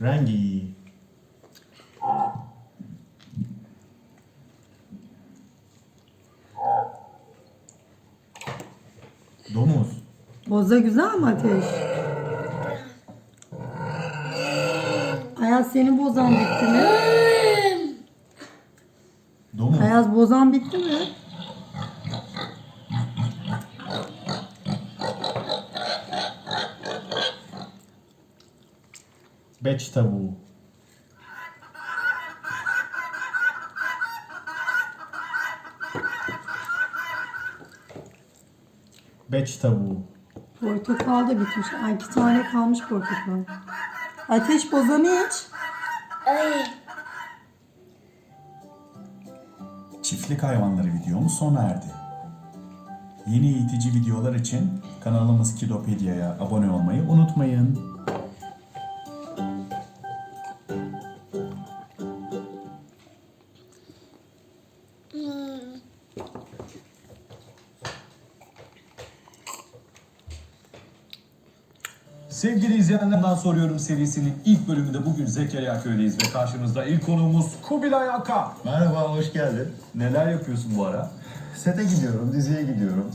Rengi. Domuz. Boza güzel mi Ateş? Ayaz senin bozan bitti mi? Domuz. Ayaz bozan bitti mi? Beç tavuğu. Beç tavuğu. Portakal da bitmiş. Ay iki tane kalmış portakal. Ateş bozanı iç. Ay. Çiftlik hayvanları videomuz sona erdi. Yeni eğitici videolar için kanalımız Kidopedia'ya abone olmayı unutmayın. Sevgili izleyenlerden soruyorum serisinin ilk bölümünde bugün Zekeriya Köy'deyiz ve karşımızda ilk konuğumuz Kubilay Aka. Merhaba, hoş geldin. Neler yapıyorsun bu ara? Sete gidiyorum, diziye gidiyorum.